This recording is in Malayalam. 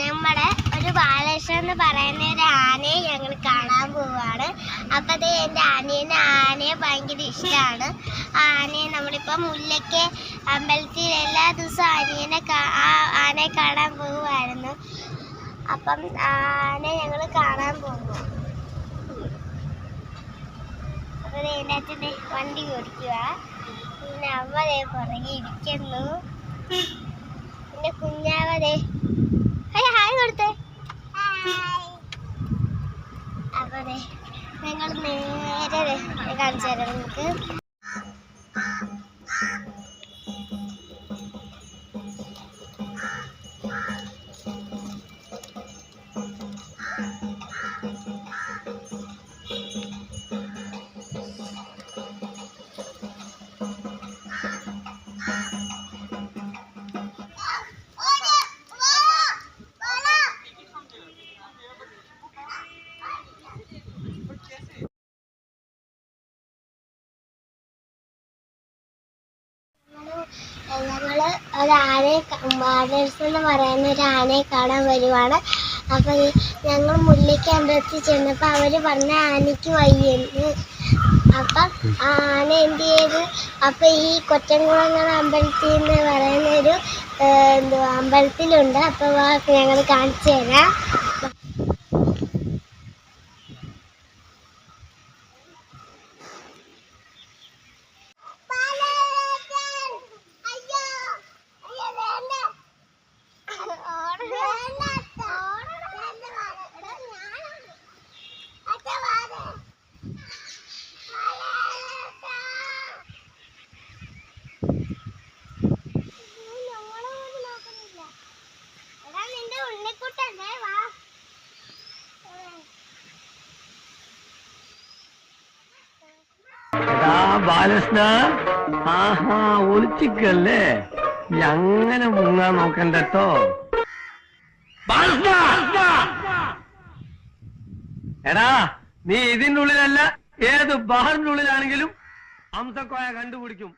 നമ്മുടെ ഒരു ബാലകൃഷ്ണൻ എന്ന് പറയുന്ന ഒരു ആനയെ ഞങ്ങൾ കാണാൻ പോവാണ്. അപ്പൊ അത് എന്റെ ആനേനെ ആനയെ ഭയങ്കര ഇഷ്ടമാണ് ആനയെ നമ്മളിപ്പോ മുല്ലയ്ക്ക് അമ്പലത്തിൽ എല്ലാ ദിവസവും ആനേനെ ആനയെ കാണാൻ പോവുമായിരുന്നു അപ്പം ആനയെ ഞങ്ങൾ കാണാൻ പോകുന്നു. അപ്പോൾ എന്റെ അച്ഛന്റെ വണ്ടി ഓടിക്കുക പിന്നെ അമ്മ പുറകെ ഇരിക്കുന്നു. ദേ കാണിച്ചു തരാം നമുക്ക്. ഞങ്ങൾ ഒരു ആനയെ എന്ന് പറയുന്ന ഒരു ആനയെ കാണാൻ വരുവാണ്. അപ്പൊ ഞങ്ങൾ മുല്ലയ്ക്ക് അമ്പലത്തിൽ ചെന്നപ്പോ അവർ പറഞ്ഞ ആനയ്ക്ക് വയ്യെന്ന് അപ്പം ആ ആന എന്ത് ചെയ്തു? അപ്പൊ ഈ കൊറ്റംകുളങ്ങര അമ്പലത്തിൽ എന്ന് പറയുന്ന ഒരു ഏഹ്, എന്തുവാ അമ്പലത്തിലുണ്ട്. അപ്പൊ ഞങ്ങൾ കാണിച്ചു തരാം. ബാലകൃഷ്ണ. ആഹാ ഒളിച്ചിക്കല്ലേ? അങ്ങനെ മുങ്ങാൻ നോക്കണ്ടോ എടാ നീ ഇതിനുള്ളിലല്ല ഏത് ബാറിന്റെ ഉള്ളിലാണെങ്കിലും അംസക്കോയ കണ്ടുപിടിക്കും.